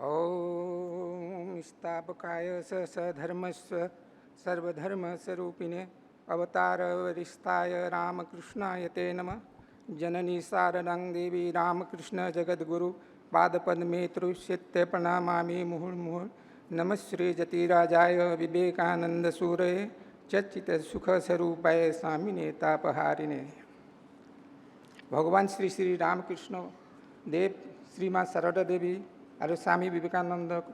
ओम स्थापकाय स सधर्मस्व सर्वधर्मस्वरूपिणे अवतारवरिष्ठाय रामकृष्णाय ते नम। जननी सारदां देवी रामकृष्णजगद्गुरु पादपद्मे तृष्यत्य जतिराजाय विवेकानंद नमः श्रीजतिराजाय सुख स्वरूपाय स्वामिने तापहारिणे। भगवान श्री श्री रामकृष्ण, देव श्रीमा माँ देवी আৰু স্বামী বিবেকানন্দক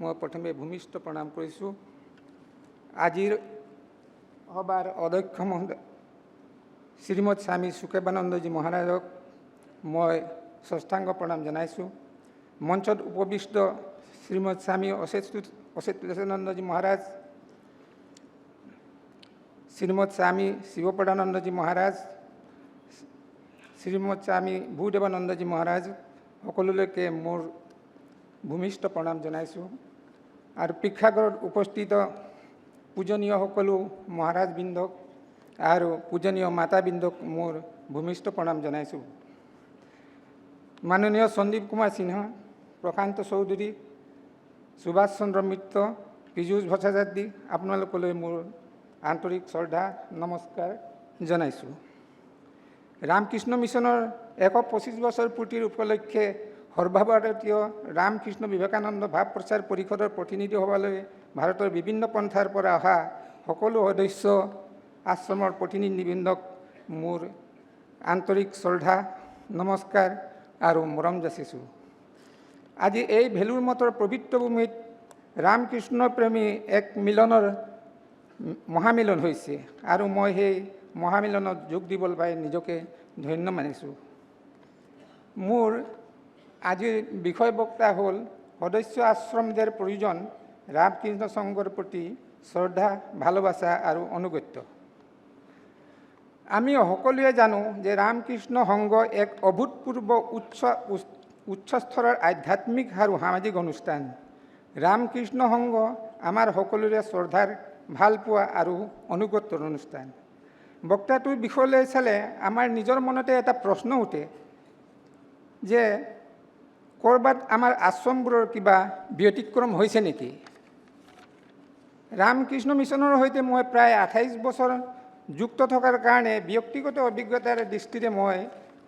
মই প্ৰথমে ভূমিষ্ঠ প্ৰণাম কৰিছোঁ। আজিৰ সভাৰ অধ্যক্ষ মহোদয় শ্ৰীমৎ স্বামী সুখেৱানন্দজী মহাৰাজক মই ষষ্ঠাংগ প্ৰণাম জনাইছোঁ। মঞ্চত উপবিষ্ট শ্ৰীমৎ স্বামী অচেত অচেতনন্দজী মহাৰাজ, শ্ৰীমৎ স্বামী শিৱপদানন্দজী মহাৰাজ, শ্ৰীমৎ স্বামী ভূদেৱানন্দজী মহাৰাজ, সকলোলৈকে মোৰ ভূমিষ্ঠ প্ৰণাম জনাইছোঁ। আৰু প্ৰেক্ষাগৃহত উপস্থিত পূজনীয় সকলো মহাৰাজবৃন্দক আৰু পূজনীয় মাতাবৃন্দক মোৰ ভূমিষ্ঠ প্ৰণাম জনাইছোঁ। মাননীয় সন্দীপ কুমাৰ সিনহা প্ৰশান্ত চৌধুৰী, সুভাষ চন্দ্ৰ মিত্ৰ পীযুষ ভট্টাচাৰ্যী, আপোনালোকলৈ মোৰ আন্তৰিক শ্ৰদ্ধা, নমস্কাৰ জনাইছোঁ। ৰামকৃষ্ণ মিছনৰ এশ পঁচিছ বছৰ পূৰ্তিৰ উপলক্ষে সৰ্বভাৰতীয় ৰামকৃষ্ণ বিবেকানন্দ ভাৱ প্ৰচাৰ পৰিষদৰ প্ৰতিনিধি সভালৈ ভাৰতৰ বিভিন্ন পন্থাৰ পৰা অহা সকলো সদস্য আশ্ৰমৰ প্ৰতিনিধিবৃন্দক মোৰ আন্তৰিক শ্ৰদ্ধা, নমস্কাৰ আৰু মৰম যাচিছোঁ। আজি এই ভেলুৰ মঠৰ পবিত্ৰ ভূমিত ৰামকৃষ্ণ প্ৰেমী এক মিলনৰ মহামিলন হৈছে আৰু মই সেই মহামিলনত যোগ দিবলৈ পাই নিজকে ধন্য মানিছোঁ। মোৰ আজিৰ বিষয় বক্তা হ'ল সদস্য আশ্ৰমদের প্ৰয়োজন ৰামকৃষ্ণ সংঘৰ প্ৰতি শ্ৰদ্ধা, ভালোবাসা আৰু অনুগত্য আমি সকলোৱে জানো যে ৰামকৃষ্ণ সংঘ এক অভূতপূৰ্ব উচ্চ উচ্চ- উচ্চ স্তৰৰ আধ্যাত্মিক আৰু সামাজিক অনুষ্ঠান। ৰামকৃষ্ণ সংঘ আমাৰ সকলোৰে শ্ৰদ্ধাৰ, ভালপোৱা আৰু অনুগত্যৰ অনুষ্ঠান। বক্তাটোৰ বিষয়লৈ চালে আমাৰ নিজৰ মনতে এটা প্ৰশ্ন উঠে যে ক'ৰবাত আমাৰ আশ্ৰমবোৰৰ কিবা ব্যতিক্ৰম হৈছে নেকি? ৰামকৃষ্ণ মিছনৰ সৈতে মই প্ৰায় আঠাইছ বছৰ যুক্ত থকাৰ কাৰণে ব্যক্তিগত অভিজ্ঞতাৰ দৃষ্টিৰে মই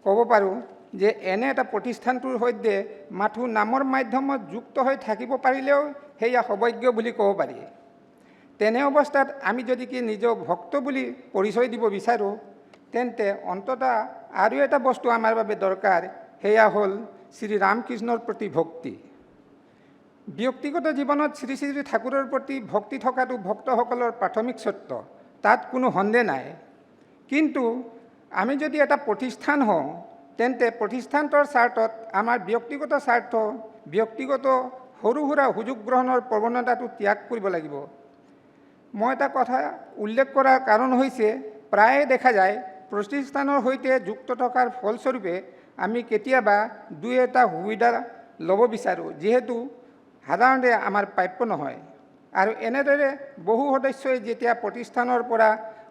ক'ব পাৰোঁ যে এনে এটা প্ৰতিষ্ঠানটোৰ সৈতে মাথো নামৰ মাধ্যমত যুক্ত হৈ থাকিব পাৰিলেও সেয়া সৌভাগ্য বুলি ক'ব পাৰি। তেনে অৱস্থাত আমি যদি কি নিজক ভক্ত বুলি পৰিচয় দিব বিচাৰোঁ, তেন্তে অন্ততঃ আৰু এটা বস্তু আমাৰ বাবে দৰকাৰ, সেয়া হ'ল শ্ৰী ৰামকৃষ্ণৰ প্ৰতি ভক্তি। ব্যক্তিগত জীৱনত শ্ৰী শ্ৰী ঠাকুৰৰ প্ৰতি ভক্তি থকাটো ভক্তসকলৰ প্ৰাথমিক সত্য, তাত কোনো সন্দেহ নাই। কিন্তু আমি যদি এটা প্ৰতিষ্ঠান হওঁ, তেন্তে প্ৰতিষ্ঠানটোৰ স্বাৰ্থত আমাৰ ব্যক্তিগত স্বাৰ্থ, ব্যক্তিগত সৰু সুৰা সুযোগ গ্ৰহণৰ প্ৰৱণতাটো ত্যাগ কৰিব লাগিব। মই এটা কথা উল্লেখ কৰাৰ কাৰণ হৈছে, প্ৰায়ে দেখা যায়, প্ৰতিষ্ঠানৰ সৈতে যুক্ত থকাৰ ফলস্বৰূপে আমি কেতিয়াবা দুই এটা সুবিধা ল'ব বিচাৰোঁ, যিহেতু সাধাৰণতে আমাৰ প্ৰাপ্য নহয়। আৰু এনেদৰে বহু সদস্যই যেতিয়া প্ৰতিষ্ঠানৰ পৰা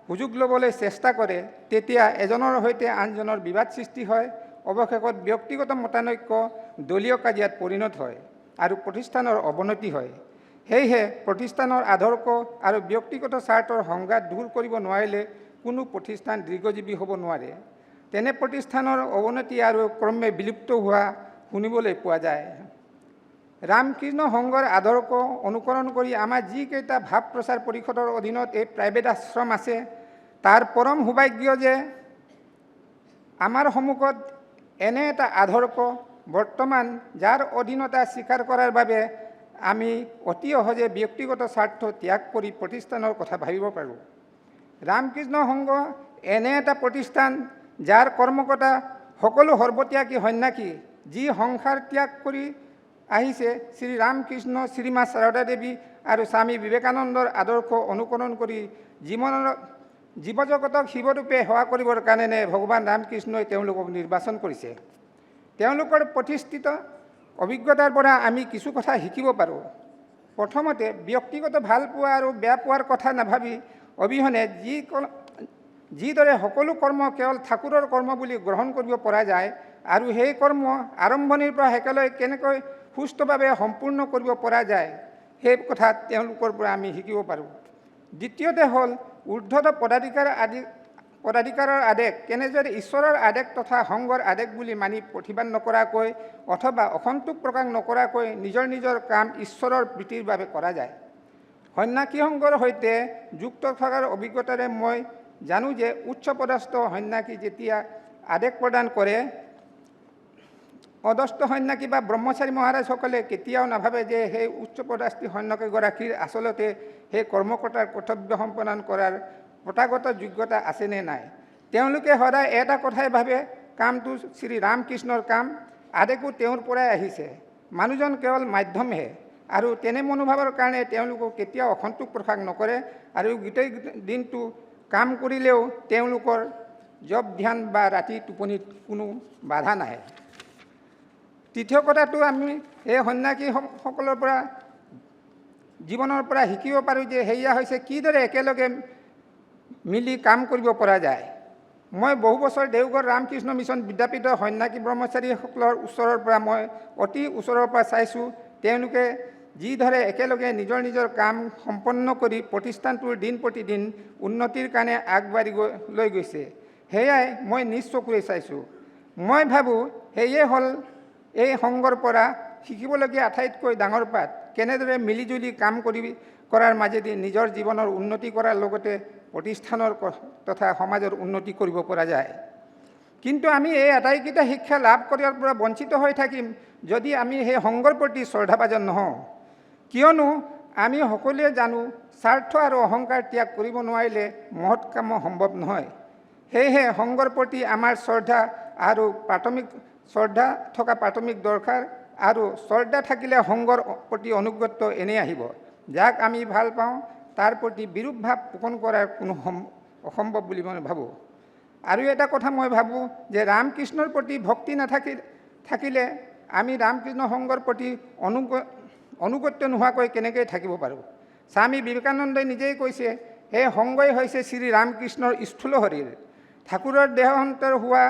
সুযোগ ল'বলৈ চেষ্টা কৰে, তেতিয়া এজনৰ সৈতে আনজনৰ বিবাদ সৃষ্টি হয়, অৱশেষত ব্যক্তিগত মতানৈক্য দলীয় কাজিয়াত পৰিণত হয় আৰু প্ৰতিষ্ঠানৰ অৱনতি হয়। সেয়েহে প্ৰতিষ্ঠানৰ আদৰ্শ আৰু ব্যক্তিগত স্বাৰ্থৰ সংঘাত দূৰ কৰিব নোৱাৰিলে কোনো প্ৰতিষ্ঠান দীৰ্ঘজীৱী হ'ব নোৱাৰে। তেনে প্ৰতিষ্ঠানৰ অৱনতি আৰু ক্ৰমে বিলুপ্ত হোৱা শুনিবলৈ পোৱা যায়। ৰামকৃষ্ণ সংঘৰ আদৰ্শ অনুকৰণ কৰি আমাৰ যিকেইটা ভাৱ প্ৰচাৰ পৰিষদৰ অধীনত এই প্ৰাইভেট আশ্ৰম আছে, তাৰ পৰম সৌভাগ্য যে আমাৰ সন্মুখত এনে এটা আদৰ্শ বৰ্তমান যাৰ অধীনতা স্বীকাৰ কৰাৰ বাবে আমি অতি সহজে ব্যক্তিগত স্বাৰ্থ ত্যাগ কৰি প্ৰতিষ্ঠানৰ কথা ভাবিব পাৰোঁ। ৰামকৃষ্ণ সংঘ এনে এটা প্ৰতিষ্ঠান যাৰ কৰ্মকৰ্তা সকলো সৰ্বত্যাগী সন্যাসী, যি সংসাৰ ত্যাগ কৰি আহিছে শ্ৰী ৰামকৃষ্ণ শ্ৰীমা শাৰদা দেৱী আৰু স্বামী বিবেকানন্দৰ আদৰ্শ অনুকৰণ কৰি জীৱনৰ জীৱ জগতক শিৱৰূপে সেৱা কৰিবৰ কাৰণে ভগৱান ৰামকৃষ্ণই তেওঁলোকক নিৰ্বাচন কৰিছে। তেওঁলোকৰ প্ৰতিষ্ঠিত অভিজ্ঞতাৰ পৰা আমি কিছু কথা শিকিব পাৰোঁ। প্ৰথমতে ব্যক্তিগত ভালো পোৱা আৰু বেয়া পোৱাৰ কথা নাভাবি অবিহনে যি যিদৰে সকলো কৰ্ম কেৱল ঠাকুৰৰ কৰ্ম বুলি গ্ৰহণ কৰিব পৰা যায়, আৰু সেই কৰ্ম আৰম্ভণিৰ পৰা শেষলৈ কেনেকৈ সুস্থভাৱে সম্পূৰ্ণ কৰিব পৰা যায়, সেই কথা তেওঁলোকৰ পৰা আমি শিকিব পাৰোঁ। দ্বিতীয়তে হ'ল ঊৰ্ধত পদাধিকাৰ আদি, পদাধিকাৰৰ আদেশ কেনেদৰে ঈশ্বৰৰ আদেশ তথা সংঘৰ আদেশ বুলি মানি প্ৰতিবাদ নকৰাকৈ অথবা অসন্তোষ প্ৰকাশ নকৰাকৈ নিজৰ নিজৰ কাম ঈশ্বৰৰ প্ৰীতিৰ বাবে কৰা যায়। সন্ন্যাসী সংঘৰ সৈতে যুক্ত থকাৰ অভিজ্ঞতাৰে মই জানো যে উচ্চ পদস্থ সন্ন্যাসী যেতিয়া আদেশ প্ৰদান কৰে অদস্ত সন্ন্যাসী বা ব্ৰহ্মচাৰী মহাৰাজসকলে কেতিয়াও নাভাবে যে সেই উচ্চ পদাস্থী সন্ন্যাসীগৰাকীৰ আচলতে সেই কৰ্মকৰ্তাৰ কৰ্তব্য সম্পাদন কৰাৰ প্ৰথাগত যোগ্যতা আছেনে নাই। তেওঁলোকে সদায় এটা কথাই ভাবে, কামটো শ্ৰী ৰামকৃষ্ণৰ কাম, আদেশো তেওঁৰ পৰাই আহিছে। মানুহজন কেৱল মাধ্যমহে আৰু তেনে মনোভাৱৰ কাৰণে তেওঁলোকক কেতিয়াও অসন্তোষ প্ৰকাশ নকৰে আৰু গোটেই দিনটো কাম কৰিলেও তেওঁলোকৰ জব ধ্যান বা ৰাতি টোপনিত কোনো বাধা নাহে। তৃতীয় কথাটো আমি এই সন্ন্যাসীসকলৰ পৰা জীৱনৰ পৰা শিকিব পাৰোঁ যে সেয়া হৈছে কিদৰে একেলগে মিলি কাম কৰিব পৰা যায়। মই বহু বছৰ দেওগড় ৰামকৃষ্ণ মিছন বিদ্যাপীঠৰ সন্ন্যাসী ব্ৰহ্মচাৰীসকলৰ ওচৰৰ পৰা মই অতি ওচৰৰ পৰা চাইছোঁ তেওঁলোকে যিদৰে একেলগে নিজৰ নিজৰ কাম সম্পন্ন কৰি প্ৰতিষ্ঠানটোৰ দিন প্ৰতিদিন উন্নতিৰ কাৰণে আগবাঢ়ি গৈ, লৈ গৈছে। সেয়াই মই নিজ চকুৰে চাইছোঁ। মই ভাবোঁ সেয়ে হ'ল এই সংঘৰ পৰা শিকিবলগীয়া আটাইতকৈ ডাঙৰ পাঠ, কেনেদৰে মিলিজুলি কাম কৰি, কৰাৰ মাজেদি নিজৰ জীৱনৰ উন্নতি কৰাৰ লগতে প্ৰতিষ্ঠানৰ তথা সমাজৰ উন্নতি কৰিব পৰা যায়। কিন্তু আমি এই আটাইকেইটা শিক্ষা লাভ কৰাৰ পৰা বঞ্চিত হৈ থাকিম যদি আমি সেই সংঘৰ প্ৰতি শ্ৰদ্ধাভাজন নহওঁ। কিয়নো আমি সকলোৱে জানো স্বাৰ্থ আৰু অহংকাৰ ত্যাগ কৰিব নোৱাৰিলে মহৎ কাম সম্ভৱ নহয়। সেয়েহে সংঘৰ প্ৰতি আমাৰ শ্ৰদ্ধা আৰু প্ৰাথমিক, শ্ৰদ্ধা থকা প্ৰাথমিক দৰকাৰ আৰু শ্ৰদ্ধা থাকিলে সংঘৰ প্ৰতি অনুগত্য এনেই আহিব। যাক আমি ভালো পাওঁ, তাৰ প্ৰতি বিৰূপ ভাৱ পোষণ কৰাৰ কোনো সম- অসম্ভৱ বুলি মই ভাবোঁ। আৰু এটা কথা মই ভাবোঁ যে ৰামকৃষ্ণৰ প্ৰতি ভক্তি নাথাকি থাকিলে আমি ৰামকৃষ্ণ সংঘৰ প্ৰতি অনুগ অনুগত্য নোহোৱাকৈ কেনেকৈ থাকিব পাৰোঁ? স্বামী বিবেকানন্দই নিজেই কৈছে সেই সংগই হৈছে শ্ৰী ৰামকৃষ্ণৰ স্থূল শৰীৰ। ঠাকুৰৰ দেহান্তৰ হোৱা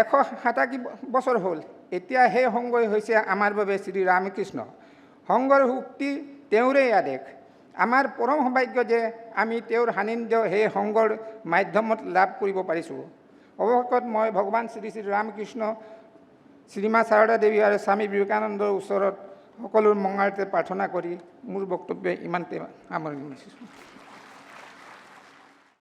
এশ সাতাশী বছৰ হ'ল। এতিয়া সেই সংগই হৈছে আমাৰ বাবে শ্ৰী ৰামকৃষ্ণ। সংঘৰ শক্তি তেওঁৰেই আদেশ। আমাৰ পৰম সৌভাগ্য যে আমি তেওঁৰ সান্নিধ্য সেই সংঘৰ মাধ্যমত লাভ কৰিব পাৰিছোঁ। অৱশেষত মই ভগৱান শ্ৰী শ্ৰী ৰামকৃষ্ণ, শ্ৰীমা শাৰদা দেৱী আৰু স্বামী বিবেকানন্দৰ ওচৰত সকলো মংগাৰ্থে প্ৰাৰ্থনা কৰি মোৰ বক্তব্য ইমানতে সামৰণি মাৰিছোঁ।